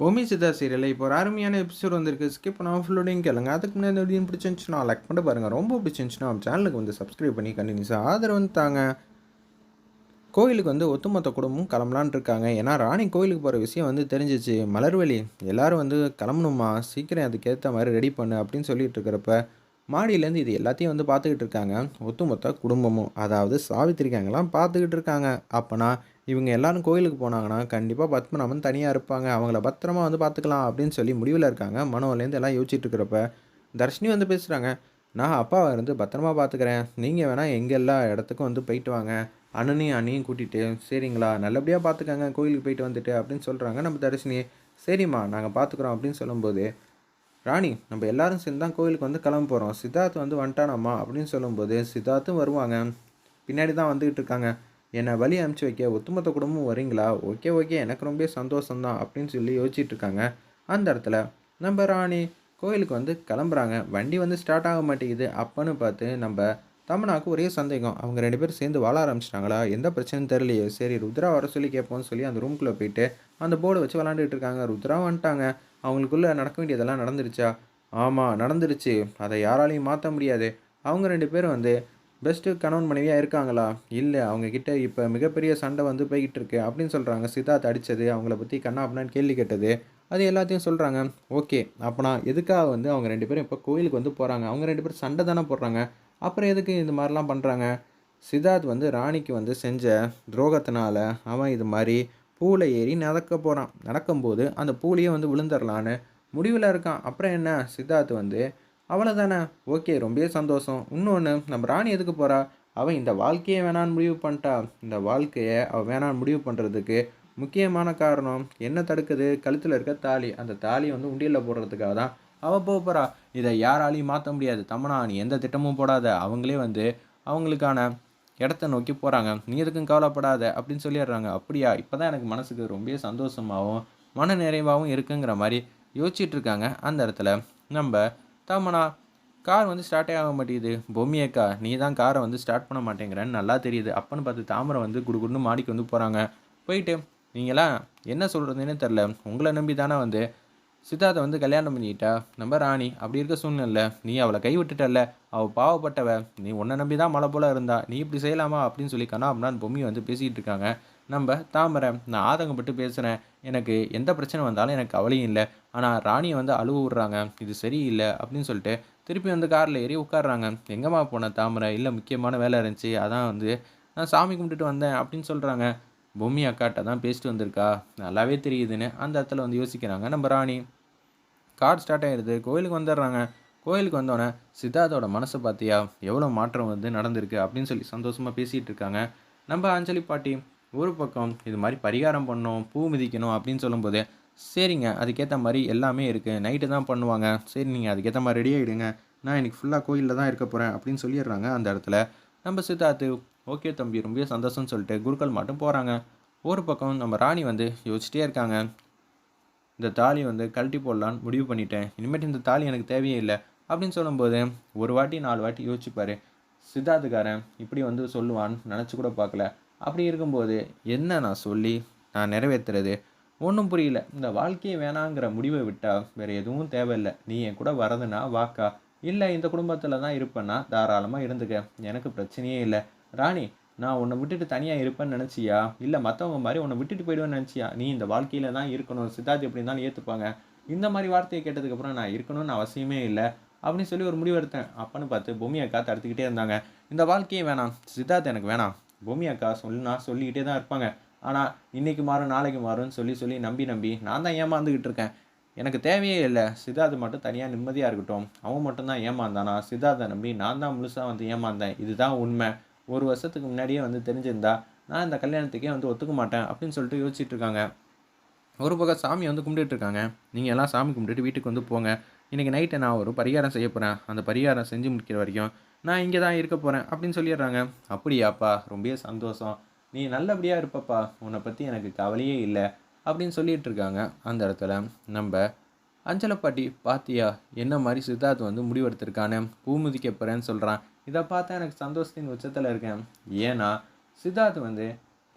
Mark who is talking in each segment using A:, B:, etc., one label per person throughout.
A: பூமி சிதா சீரியலில் இப்போ ஒரு அருமையான எபிசோட் வந்திருக்கு. ஸ்கிப் பண்ணாமல் ஃபுல்லோடையும் கேளுங்க. அதுக்கு முன்னாடி இந்த பிடிச்சிருந்துச்சுன்னா லைக் பண்ணி பாருங்கள் ரொம்ப பிடிச்சிருந்துச்சுன்னா நம்ம சேனலுக்கு வந்து சப்ஸ்கிரைப் பண்ணி கண்டினியூஸாக ஆதரவு வந்து தாங்க. கோயிலுக்கு வந்து ஒத்துமொத்த குடும்பமும் கிளம்பலான் இருக்காங்க. ஏன்னா ராணி கோயிலுக்கு போகிற விஷயம் வந்து தெரிஞ்சிச்சு. மலர்வெளி எல்லோரும் வந்து கிளம்பணுமா? சீக்கிரம் அதுக்கேற்ற மாதிரி ரெடி பண்ணு அப்படின்னு சொல்லிட்டு இருக்கிறப்ப மாடியிலேருந்து இது எல்லாத்தையும் வந்து பார்த்துக்கிட்டு இருக்காங்க. ஒத்துமொத்த குடும்பமும் அதாவது சாவித்திரிக்காங்கலாம் பார்த்துக்கிட்டு இருக்காங்க. அப்போனா இவங்க எல்லாரும் கோயிலுக்கு போனாங்கன்னா கண்டிப்பாக பத்மநாபன் தனியாக இருப்பாங்க. அவங்கள பத்திரமா வந்து பார்த்துக்கலாம் அப்படின்னு சொல்லி முடிவில் இருக்காங்க. மனோலேருந்து எல்லாம் யோசிச்சுட்டு இருக்கிறப்ப தர்ஷினி வந்து பேசுகிறாங்க நான் அப்பாவை இருந்து பத்திரமா பார்த்துக்கிறேன் நீங்கள் வேணால் எங்கே எல்லா இடத்துக்கும் வந்து போயிட்டு வாங்க. அண்ணனையும் அண்ணியும் கூட்டிகிட்டு சரிங்களா? நல்லபடியாக பார்த்துக்கங்க கோயிலுக்கு போயிட்டு வந்துட்டு அப்படின்னு சொல்கிறாங்க நம்ம தரிசினி சரிம்மா நாங்கள் பார்த்துக்குறோம் அப்படின்னு சொல்லும்போது ராணி நம்ம எல்லாரும் சேர்ந்து தான் கோயிலுக்கு வந்து கிளம்ப போகிறோம் சித்தார்த் வந்து வந்துட்டானாம்மா அப்படின்னு சொல்லும்போது சித்தார்த்தும் வருவாங்க. பின்னாடி தான் வந்துக்கிட்டு இருக்காங்க. என்னை வழி அனுப்பிச்சி வைக்க ஒத்துமொத்த குடும்பம் வரீங்களா? Okay okay. எனக்கு ரொம்ப சந்தோஷம்தான் அப்படின்னு சொல்லி யோசிச்சுட்டு இருக்காங்க அந்த இடத்துல நம்ம ராணி கோயிலுக்கு வந்து கிளம்புறாங்க. வண்டி வந்து ஸ்டார்ட் ஆக மாட்டேங்குது. அப்போன்னு பார்த்து நம்ம தமனாக்கு ஒரே சந்தேகம். அவங்க ரெண்டு பேரும் சேர்ந்து வாழ ஆரம்பிச்சிட்டாங்களா? எந்த பிரச்சனையும் தெரியலையே. சரி ருத்ரா வர சொல்லி கேட்போம்னு சொல்லி அந்த ரூம்குள்ளே போயிட்டு அந்த போர்டை வச்சு விளாண்டுட்டு இருக்காங்க. ருத்ரா வந்துட்டாங்க. அவங்களுக்குள்ளே நடக்க வேண்டியதெல்லாம் நடந்துருச்சா? ஆமாம் நடந்துருச்சு. அதை யாராலையும் மாற்ற முடியாது. அவங்க ரெண்டு பேரும் வந்து பெஸ்ட்டு கணவன் மனைவியாக இருக்காங்களா? இல்லை அவங்கக்கிட்ட இப்போ மிகப்பெரிய சண்டை வந்து போய்கிட்டு இருக்கு அப்படின்னு சொல்கிறாங்க சித்தார்த் அடித்தது அவங்கள பற்றி கண்ணா அப்படின்னு கேள்வி கேட்டது. அது எல்லாத்தையும் சொல்கிறாங்க ஓகே அப்போனா எதுக்காக வந்து அவங்க ரெண்டு பேரும் இப்போ கோயிலுக்கு வந்து போகிறாங்க அவங்க ரெண்டு பேரும் சண்டை தானே போடுறாங்க? அப்புறம் எதுக்கு இந்த மாதிரிலாம் பண்ணுறாங்க சித்தார்த் வந்து ராணிக்கு வந்து செஞ்ச துரோகத்தினால அவன் இது மாதிரி பூவில் ஏறி நடக்க போகிறான் நடக்கும்போது அந்த பூலையே வந்து விழுந்துடலான்னு முடிவில் இருக்கான். அப்புறம் என்ன? சித்தார்த் வந்து அவ்வளோதானே ஓகே ரொம்பவே சந்தோஷம். இன்னொன்று நம்ம ராணி எதுக்கு போகிறா அவன் இந்த வாழ்க்கையை வேணான்னு முடிவு பண்ணிட்டா. இந்த வாழ்க்கையை அவள் வேணான்னு முடிவு பண்ணுறதுக்கு முக்கியமான காரணம் என்ன தடுக்குது? கழுத்தில் இருக்க தாலி. அந்த தாலி வந்து உண்டியலில் போடுறதுக்காக தான் அவள் போக போகிறா இதை யாராலையும் மாற்ற முடியாது. தமனா நீ எந்த திட்டமும் போடாத. அவங்களே வந்து அவங்களுக்கான இடத்த நோக்கி போகிறாங்க நீ எதுக்கும் கவலைப்படாத அப்படின்னு சொல்லிடுறாங்க. அப்படியா? இப்போ தான் எனக்கு மனசுக்கு ரொம்ப சந்தோஷமாகவும் மன நிறைவாகவும் இருக்குங்கிற மாதிரி யோசிச்சுட்ருக்காங்க அந்த இடத்துல நம்ம தாமண்ணா கார் வந்து ஸ்டார்ட்டே ஆக மாட்டேங்குது. பொம்மியக்கா நீ தான் காரை வந்து ஸ்டார்ட் பண்ண மாட்டேங்கிறேன்னு நல்லா தெரியுது. அப்பன்னு பார்த்து தாமரை வந்து குடுகுடுன்னு மாடிக்கு வந்து போகிறாங்க போயிட்டு நீங்களாம் என்ன சொல்கிறதுன்னு தெரில உங்களை நம்பி தானே வந்து சித்தார்த்தை வந்து கல்யாணம் பண்ணிக்கிட்டா? நம்ம ராணி அப்படி இருக்க சூழ்நிலை நீ அவளை கைவிட்டுட்டல அவள் பாவப்பட்டவ. நீ உன்னை நம்பி தான் மழை போல இருந்தா. நீ இப்படி செய்யலாமா? அப்படின்னு சொல்லி கண்ணா அப்படின்னு பொம்மி வந்து பேசிக்கிட்டு இருக்காங்க. நம்ம தாமரை நான் ஆதங்கப்பட்டு பேசுகிறேன் எனக்கு எந்த பிரச்சனை வந்தாலும் எனக்கு கவலையும் இல்லை. ஆனால் ராணியை வந்து அழுவ விட்றாங்க. இது சரியில்லை அப்படின்னு சொல்லிட்டு திருப்பி வந்து காரில் ஏறி உட்காடுறாங்க எங்கம்மா போன தாமரை? இல்லை முக்கியமான வேலை இருந்துச்சு. அதான் வந்து நான் சாமி கும்பிட்டுட்டு வந்தேன் அப்படின்னு சொல்கிறாங்க பூமி அக்காட்ட தான் பேசிட்டு வந்திருக்கா? நல்லாவே தெரியுதுன்னு அந்த இடத்துல வந்து யோசிக்கிறாங்க நம்ம ராணி. கார் ஸ்டார்ட் ஆகிடுது கோயிலுக்கு வந்துடுறாங்க. கோயிலுக்கு வந்தோடனே சித்தார்த்தோட மனசை பார்த்தியா? எவ்வளோ மாற்றம் வந்து நடந்திருக்கு அப்படின்னு சொல்லி சந்தோஷமாக பேசிகிட்டு இருக்காங்க. நம்ம அஞ்சலி பாட்டி ஒரு பக்கம் இது மாதிரி பரிகாரம் பண்ணணும் பூ மிதிக்கணும் அப்படின்னு சொல்லும்போது சரிங்க அதுக்கேற்ற மாதிரி எல்லாமே இருக்குது நைட்டு தான் பண்ணுவாங்க. சரி நீங்கள் அதுக்கேற்ற மாதிரி ரெடி ஆகிடுங்க நான் இன்றைக்கி ஃபுல்லாக கோயிலில் தான் இருக்க போகிறேன் அப்படின்னு சொல்லிடுறாங்க அந்த இடத்துல. நம்ம சித்தார்த்து ஓகே தம்பி ரொம்ப சந்தோஷம்னு சொல்லிட்டு குருக்கள் மட்டும் போகிறாங்க ஒரு பக்கம் நம்ம ராணி வந்து யோசிச்சிட்டே இருக்காங்க. இந்த தாலி வந்து கழட்டி போடலான்னு முடிவு பண்ணிட்டேன். இனிமேட்டு இந்த தாலி எனக்கு தேவையே இல்லை. அப்படின்னு சொல்லும்போது ஒரு வாட்டி நாலு வாட்டி யோசிச்சுப்பார். சித்தார்த்துக்காரன் இப்படி வந்து சொல்லுவான்னு நினச்சி கூட பார்க்கல. அப்படி இருக்கும்போது என்ன நான் சொல்லி நான் நிறைவேற்றுறது ஒன்றும் புரியல. இந்த வாழ்க்கையை வேணாங்கிற முடிவை விட்டால் வேறு எதுவும் தேவையில்லை. நீ என் கூட வரதுன்னா வாக்கா? இல்லை இந்த குடும்பத்தில் தான் இருப்பேன்னா தாராளமாக இருந்துக்க. எனக்கு பிரச்சனையே இல்லை. ராணி நான் உன்னை விட்டுட்டு தனியாக இருப்பேன்னு நினச்சியா? இல்லை மற்றவங்க மாதிரி உன்னை விட்டுட்டு போயிடுவேன்னு நினச்சியா? நீ இந்த வாழ்க்கையில் தான் இருக்கணும். சித்தார்த் எப்படி இருந்தாலும் ஏற்றுப்பாங்க இந்த மாதிரி வார்த்தையை கேட்டதுக்கப்புறம் நான் இருக்கணும்னு அவசியமே இல்லை. அப்படின்னு சொல்லி ஒரு முடிவு எடுத்தேன். அப்பன்னு பார்த்து பூமியை அக்கா தடுத்துக்கிட்டே இருந்தாங்க. இந்த வாழ்க்கையே வேணாம். சித்தார்த் எனக்கு வேணாம். பூமி அக்கா சொல்லுனா சொல்லிக்கிட்டே தான் இருப்பாங்க. ஆனால் இன்னைக்கு மாறும் நாளைக்கு மாறும்னு சொல்லி சொல்லி நம்பி நம்பி நான் தான் ஏமாந்துக்கிட்டு இருக்கேன். எனக்கு தேவையே இல்லை. சித்தார்த் மட்டும் தனியாக நிம்மதியாக இருக்கட்டும். அவன் மட்டும்தான் ஏமாந்தானா? சித்தார்த்தை நம்பி நான் தான் முழுசாக வந்து ஏமாந்தேன். இதுதான் உண்மை. ஒரு வருஷத்துக்கு முன்னாடியே வந்து தெரிஞ்சிருந்தா நான் இந்த கல்யாணத்துக்கே வந்து ஒத்துக்க மாட்டேன் அப்படின்னு சொல்லிட்டு யோசிச்சுட்டு இருக்காங்க. ஒரு பக்கம் சாமி வந்து கும்பிட்டுட்டு இருக்காங்க. நீங்கள் எல்லாம் சாமி கும்பிட்டுட்டு வீட்டுக்கு வந்து போங்க. இன்றைக்கி நைட்டை நான் ஒரு பரிகாரம் செய்ய போகிறேன் அந்த பரிகாரம் செஞ்சு முடிக்கிற வரைக்கும் நான் இங்கே தான் இருக்க போகிறேன் அப்படின்னு சொல்லிடுறாங்க. அப்படியாப்பா ரொம்ப சந்தோஷம். நீ நல்லபடியாக இருப்பப்பா. உன்னை பற்றி எனக்கு கவலையே இல்லை அப்படின்னு சொல்லிட்டு இருக்காங்க அந்த இடத்துல. நம்ம அஞ்சலை பாட்டி பாத்தியா என்ன மாதிரி சித்தார்த் வந்து முடிவெடுத்திருக்கானே? பூ முதிக்க போகிறேன்னு சொல்கிறான் இதை பார்த்தா எனக்கு சந்தோஷத்தின் உச்சத்தில் இருக்கேன். ஏன்னா சித்தார்த் வந்து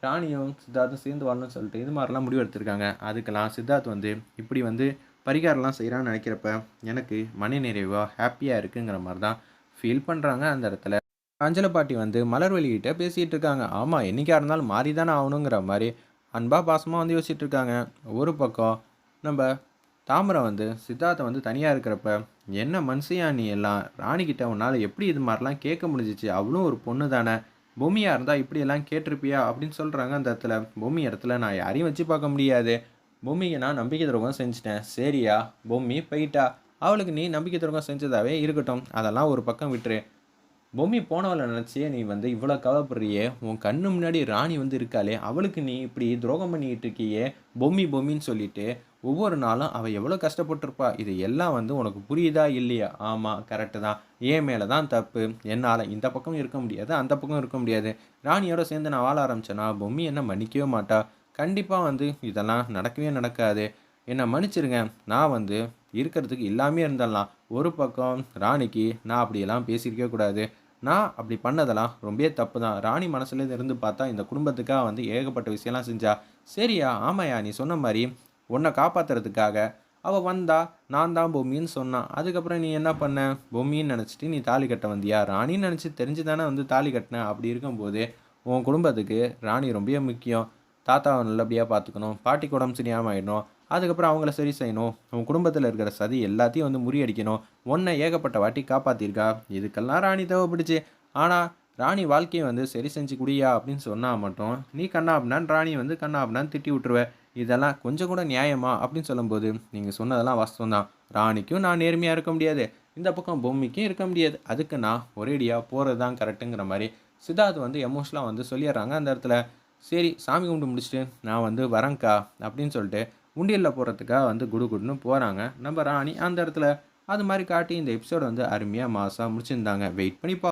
A: ராணியும் சித்தார்த்தும் சேர்ந்து வாழணும்னு சொல்லிட்டு இது மாதிரிலாம் முடிவெடுத்திருக்காங்க. அதுக்கெல்லாம் சித்தார்த் வந்து இப்படி வந்து பரிகாரம்லாம் செய்கிறான்னு நினைக்கிறப்ப எனக்கு மன நிறைவாக ஹாப்பியாக இருக்குங்கிற மாதிரி தான் ஃபீல் பண்ணுறாங்க அந்த இடத்துல. அஞ்சல பாட்டி வந்து மலர் வெளியிட்ட பேசிகிட்டு இருக்காங்க. ஆமாம் என்றைக்கா இருந்தாலும் மாறி தானே ஆகணுங்கிற மாதிரி அன்பாக பாசமாக வந்து யோசிச்சுட்டு இருக்காங்க. ஒரு பக்கம் நம்ம தாமரை வந்து சித்தார்த்தை வந்து தனியாக இருக்கிறப்ப என்ன மனுஷையா நீ எல்லாம்? ராணிக்கிட்ட உன்னால் எப்படி இது மாதிரிலாம் கேட்க முடிஞ்சிச்சு? அவளும் ஒரு பொண்ணு தானே. பொம்மியாக இருந்தால் இப்படியெல்லாம் கேட்டிருப்பியா? அப்படின்னு சொல்கிறாங்க அந்த இடத்துல. பூமி இடத்துல நான் யாரையும் வச்சு பார்க்க முடியாது. பூமியை நான் நம்பிக்கை துரோகம் செஞ்சிட்டேன். சரியா? பொம்மி போயிட்டா. அவளுக்கு நீ நம்பிக்கை துரோகம் செஞ்சதாகவே இருக்கட்டும். அதெல்லாம் ஒரு பக்கம் விட்டுரு. பொம்மி போனவளை நினச்சியே நீ வந்து இவ்வளோ கவலைப்படுறியே. உன் கண்ணு முன்னாடி ராணி வந்து இருக்காளே. அவளுக்கு நீ இப்படி துரோகம் பண்ணிக்கிட்டு இருக்கியே. பொம்மி பொம்மின்னு சொல்லிட்டு ஒவ்வொரு நாளும் அவள் எவ்வளோ கஷ்டப்பட்டிருப்பா. இது எல்லாம் வந்து உனக்கு புரியுதா இல்லையா? ஆமாம் கரெக்டு தான். ஏன் மேலே தான் தப்பு. என்னால் இந்த பக்கம் இருக்க முடியாது அந்த பக்கம் இருக்க முடியாது. ராணியோட சேர்ந்து நான் வாழ ஆரம்பிச்சேன்னா பொம்மி என்ன மன்னிக்கவே மாட்டா. கண்டிப்பாக வந்து இதெல்லாம் நடக்கவே நடக்காது. என்னை மன்னிச்சிருங்க. நான் வந்து இருக்கிறதுக்கு எல்லாமே இருந்துடலாம் ஒரு பக்கம் ராணிக்கு நான் அப்படியெல்லாம் பேசியிருக்கவே கூடாது. நான் அப்படி பண்ணதெல்லாம் ரொம்பவே தப்பு தான் ராணி மனசுலேருந்து இருந்து பார்த்தா இந்த குடும்பத்துக்காக வந்து ஏகப்பட்ட விஷயம்லாம் செஞ்சா. சரியா ஆமாயா நீ சொன்ன மாதிரி உன்னை காப்பாற்றுறதுக்காக அவள் வந்தா நான் தான் பொம்மின்னு சொன்னான். அதுக்கப்புறம் நீ என்ன பண்ண? பொம்மின்னு நினச்சிட்டு நீ தாலி கட்ட வந்தியா? ராணின்னு நினச்சி தெரிஞ்சு தானே வந்து தாலி கட்டின? அப்படி இருக்கும்போது உன் குடும்பத்துக்கு ராணி ரொம்பவே முக்கியம். தாத்தாவை நல்லபடியாக பார்த்துக்கணும் பாட்டிக்கு உடம்பு சரியாமல் ஆகிடணும் அதுக்கப்புறம் அவங்கள சரி செய்யணும். உன் குடும்பத்தில் இருக்கிற சதி எல்லாத்தையும் வந்து முறியடிக்கணும். ஒன்றை ஏகப்பட்ட வாட்டி காப்பாற்றிருக்கா இதுக்கெல்லாம் ராணி தேவைப்படுச்சு. ஆனால் ராணி வாழ்க்கையை வந்து சரி செஞ்சு குடியா அப்படின்னு சொன்னால் மட்டும் நீ கண்ணா ராணி வந்து கண்ணா திட்டி விட்டுருவேன் இதெல்லாம் கொஞ்சம் கூட நியாயமா? அப்படின்னு சொல்லும்போது நீங்கள் சொன்னதெல்லாம் வாஸ்தவம் தான். ராணிக்கும் நான் நேர்மையாக இருக்க முடியாது. இந்த பக்கம் பொம்மிக்கும் இருக்க முடியாது. அதுக்கு நான் ஒரேடியாக போகிறது தான் கரெக்டுங்கிற மாதிரி சித்தார்த் வந்து எமோஷனலாக வந்து சொல்லிடுறாங்க அந்த இடத்துல. சரி சாமி கும்பிட்டு முடிச்சுட்டு நான் வந்து வரேங்க்கா அப்படின்னு சொல்லிட்டு உண்டியலில் போகிறதுக்காக வந்து குடு குடுன்னு போகிறாங்க நம்ம ராணி அந்த இடத்துல அது மாதிரி காட்டி இந்த எபிசோட் வந்து அருமையாக மாசாக முடிச்சிருந்தாங்க. வெயிட் பண்ணி பா